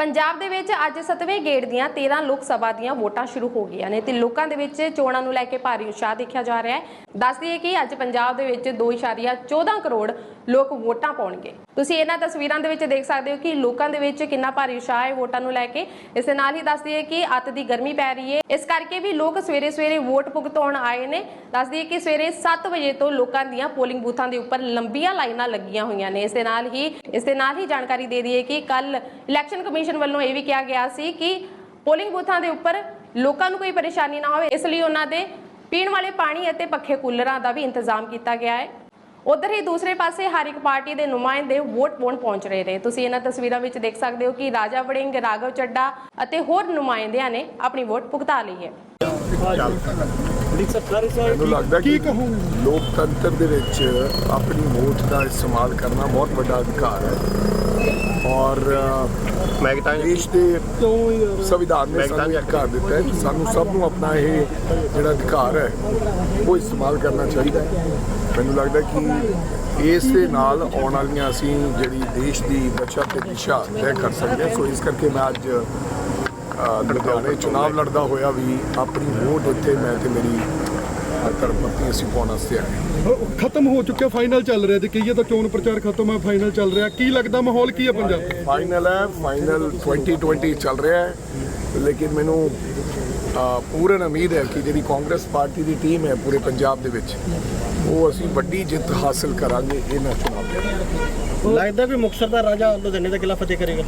ਪੰਜਾਬ ਦੇ ਵਿੱਚ ਅੱਜ 7ਵੇਂ ਗੇੜ ਦੀਆਂ 13 ਲੋਕ ਸਭਾ ਦੀਆਂ ਵੋਟਾਂ ਸ਼ੁਰੂ ਹੋ ਗਈਆਂ ਨੇ ਤੇ ਲੋਕਾਂ ਦੇ ਵਿੱਚ ਚੋਣਾਂ ਨੂੰ ਲੈ ਕੇ ਭਾਰੀ ਉਤਸ਼ਾਹ ਦੇਖਿਆ ਜਾ ਰਿਹਾ ਹੈ। ਦੱਸ ਦਈਏ ਕਿ ਅੱਜ ਪੰਜਾਬ ਦੇ ਵਿੱਚ 2.14 ਕਰੋੜ ਲੋਕ ਵੋਟਾਂ ਪਾਉਣਗੇ। ਤੁਸੀਂ ਇਹਨਾਂ ਤਸਵੀਰਾਂ ਦੇ ਵਿੱਚ ਦੇਖ ਸਕਦੇ ਹੋ ਕਿ ਲੋਕਾਂ ਦੇ ਵਿੱਚ ਕਿੰਨਾ ਭਾਰੀ ਉਤਸ਼ਾਹ ਹੈ ਵੋਟਾਂ ਨੂੰ ਲੈ ਕੇ। ਇਸ ਦੇ ਨਾਲ ਹੀ ਦੱਸ ਦਈਏ ਕਿ ਅੱਤ ਦੀ ਗਰਮੀ ਪੈ ਰਹੀ ਹੈ। ਇਸ ਕਰਕੇ ਵੀ ਲੋਕ ਸਵੇਰੇ ਸਵੇਰੇ ਵੋਟ ਭੁਗਤਾਉਣ ਆਏ ਨੇ। ਦੱਸ ਦਈਏ ਕਿ ਸਵੇਰੇ 7 ਵਜੇ ਤੋਂ ਲੋਕਾਂ ਦੀਆਂ ਪੋਲਿੰਗ ਬੂਥਾਂ ਦੇ ਉੱਪਰ ਲੰਬੀਆਂ ਲਾਈਨਾਂ ਲੱਗੀਆਂ ਹੋਈਆਂ ਨੇ। ਇਸ ਦੇ ਨਾਲ ਹੀ ਇਸ ਦੇ ਨਾਲ ਹੀ ਜਾਣਕਾਰੀ ਦੇ ਦਈਏ ਕਿ ਕੱਲ ਇਲੈਕਸ਼ਨ ਕਮਿਸ਼ਨ ਵੱਲੋਂ ਇਹ ਵੀ ਕਿਹਾ ਗਿਆ ਸੀ ਕਿ ਪੋਲਿੰਗ ਬੂਥਾਂ ਦੇ ਉੱਪਰ ਲੋਕਾਂ ਨੂੰ ਕੋਈ ਪਰੇਸ਼ਾਨੀ ਨਾ ਹੋਵੇ ਇਸ ਲਈ ਉਹਨਾਂ ਦੇ ਪੀਣ ਵਾਲੇ ਪਾਣੀ ਅਤੇ ਪੱਖੇ ਕੂਲਰਾਂ ਦਾ ਵੀ ਇੰਤਜ਼ਾਮ ਕੀਤਾ ਗਿਆ ਹੈ। ਉਧਰ ਹੀ ਦੂਸਰੇ ਪਾਸੇ ਹਰ ਇੱਕ ਪਾਰਟੀ ਦੇ ਨੁਮਾਇੰਦੇ ਵੋਟ ਪਾਉਣ ਪਹੁੰਚ ਰਹੇ ਨੇ। ਤੁਸੀਂ ਇਹਨਾਂ ਤਸਵੀਰਾਂ ਵਿੱਚ ਦੇਖ ਸਕਦੇ ਹੋ ਕਿ ਰਾਜਾ ਵੜਿੰਗ ਰਾਘਵ ਚੱਡਾ ਅਤੇ ਹੋਰ ਨੁਮਾਇੰਦਿਆਂ ਨੇ ਆਪਣੀ ਵੋਟ ਭੁਗਤਾ ਲਈ ਹੈ। ਮੈਨੂੰ ਲੱਗਦਾ ਕਿ ਲੋਕਤੰਤਰ ਦੇ ਵਿੱਚ ਆਪਣੀ ਵੋਟ ਦਾ ਇਸਤੇਮਾਲ ਕਰਨਾ ਬਹੁਤ ਵੱਡਾ ਅਧਿਕਾਰ ਹੈ। ਔਰ ਅ, ਮੈਂ ਕਿਤਾ ਦੇਸ਼ ਦੇ ਸੰਵਿਧਾਨ ਨੇ ਸਾਨੂੰ ਅਧਿਕਾਰ ਦਿੱਤਾ ਹੈ। ਸਾਨੂੰ ਸਭ ਨੂੰ ਆਪਣਾ ਇਹ ਜਿਹੜਾ ਅਧਿਕਾਰ ਹੈ ਉਹ ਇਸਤੇਮਾਲ ਕਰਨਾ ਚਾਹੀਦਾ ਹੈ। ਮੈਨੂੰ ਲੱਗਦਾ ਕਿ ਇਸ ਦੇ ਨਾਲ ਆਉਣ ਵਾਲੀਆਂ ਅਸੀਂ ਜਿਹੜੀ ਦੇਸ਼ ਦੀ ਬਚਤ ਤੇ ਦਿਸ਼ਾ ਤੈਅ ਕਰ ਸਕਦੇ ਹਾਂ। ਸੋ ਇਸ ਕਰਕੇ ਮੈਂ ਅੱਜ ਅ, ਲੁਧਿਆਣੇ ਚੁਣਾਵ ਲੜਦਾ ਹੋਇਆ ਵੀ ਆਪਣੀ ਵੋਟ ਇੱਥੇ ਮੈਂ ਤੇ ਮੇਰੀ ਪਤਨੀ ਅਸੀਂ ਪਾਉਣ ਵਾਸਤੇ ਆਏ ਖਤਮ ਹੋ ਚੁੱਕਿਆ ਫਾਈਨਲ ਚੱਲ ਰਿਹਾ ਜੇ। ਕਹੀਏ ਤਾਂ ਚੋਣ ਪ੍ਰਚਾਰ ਖਤਮ ਹੈ ਫਾਈਨਲ ਚੱਲ ਰਿਹਾ। ਕੀ ਲੱਗਦਾ ਮਾਹੌਲ ਕੀ ਹੈ ਪੰਜਾਬ ਦਾ? ਫਾਈਨਲ ਹੈ ਫਾਈਨਲ 2020 ਚੱਲ ਰਿਹਾ ਹੈ। ਲੇਕਿਨ ਮੈਨੂੰ ਅ, ਪੂਰਨ ਉਮੀਦ ਹੈ ਕਿ ਜਿਹੜੀ ਕਾਂਗਰਸ ਪਾਰਟੀ ਦੀ ਟੀਮ ਹੈ ਪੂਰੇ ਪੰਜਾਬ ਦੇ ਵਿੱਚ ਉਹ ਅਸੀਂ ਵੱਡੀ ਜਿੱਤ ਹਾਸਲ ਕਰਾਂਗੇ ਇਹਨਾਂ ਚੁਣਾਵ ਦੇ ਲੱਗਦਾ ਵੀ ਮੁਕਤਸਰ ਦਾ ਰਾਜਾ ਲੁਧਿਆਣੇ ਦਾ ਕਿਲਾ ਫਤਿਹ ਕਰੇਗਾ?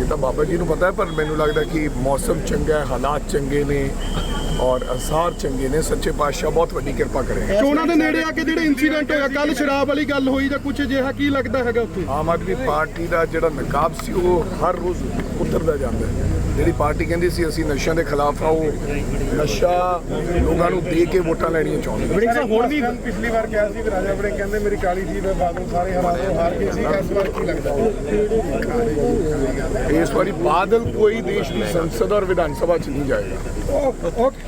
ਇਹ ਤਾਂ ਬਾਬਾ ਜੀ ਨੂੰ ਪਤਾ ਹੈ ਪਰ ਮੈਨੂੰ ਲੱਗਦਾ ਕਿ ਮੌਸਮ ਚੰਗਾ ਹੈ ਹਾਲਾਤ ਚੰਗੇ ਨੇ। ਔਰ ਅਸਾਰ ਚੰਗੇ ਨੇ ਸੱਚੇ ਪਾਤਸ਼ਾਹ ਬਹੁਤ ਵੱਡੀ ਕਿਰਪਾ ਕਰੇ। ਚੋਣਾਂ ਦੇ ਨੇੜੇ ਆ ਕੇ ਜਿਹੜੇ ਇਨਸੀਡੈਂਟ ਹੋਇਆ ਕੱਲ ਸ਼ਰਾਬ ਵਾਲੀ ਗੱਲ ਹੋਈ ਜਾਂ ਕੁਝ ਅਜਿਹਾ ਕੀ ਲੱਗਦਾ ਹੈਗਾ ਉੱਥੇ? ਆਮ ਆਦਮੀ ਪਾਰਟੀ ਦਾ ਜਿਹੜਾ ਨਕਾਬ ਸੀ ਉਹ ਹਰ ਰੋਜ਼ ਉਤਰਦਾ ਜਾਂਦਾ ਹੈ। ਜਿਹੜੀ ਪਾਰਟੀ ਕਹਿੰਦੀ ਸੀ ਅਸੀਂ ਨਸ਼ਿਆਂ ਦੇ ਖਿਲਾਫ ਆ ਉਹ ਨਸ਼ਾ ਲੋਕਾਂ ਨੂੰ ਦੇ ਕੇ ਵੋਟਾਂ ਲੈਣੀਆਂ ਚਾਹੁੰਦੇ ਵੜਿੰਗ ਸਾਹਿਬ ਹੁਣ ਵੀ ਪਿਛਲੀ ਵਾਰ ਕਿਹਾ ਸੀ ਕਿ ਰਾਜਾ ਬੜੇ ਕਹਿੰਦੇ ਮੇਰੀ ਕਾਲੀ ਜੀ ਦੇ ਬਾਦਲ ਸਾਰੇ ਹਰਾ ਦੋ ਹਾਰ ਗਏ ਸੀ। ਇਸ ਵਾਰ ਕੀ ਲੱਗਦਾ? ਇਸ ਵਾਰੀ ਬਾਦਲ ਕੋਈ ਦੇਸ਼ ਦੀ ਸੰਸਦ ਔਰ ਵਿਧਾਨ ਸਭਾ ਚ ਨਹੀਂ ਜਾਏਗਾ। ਓਕੇ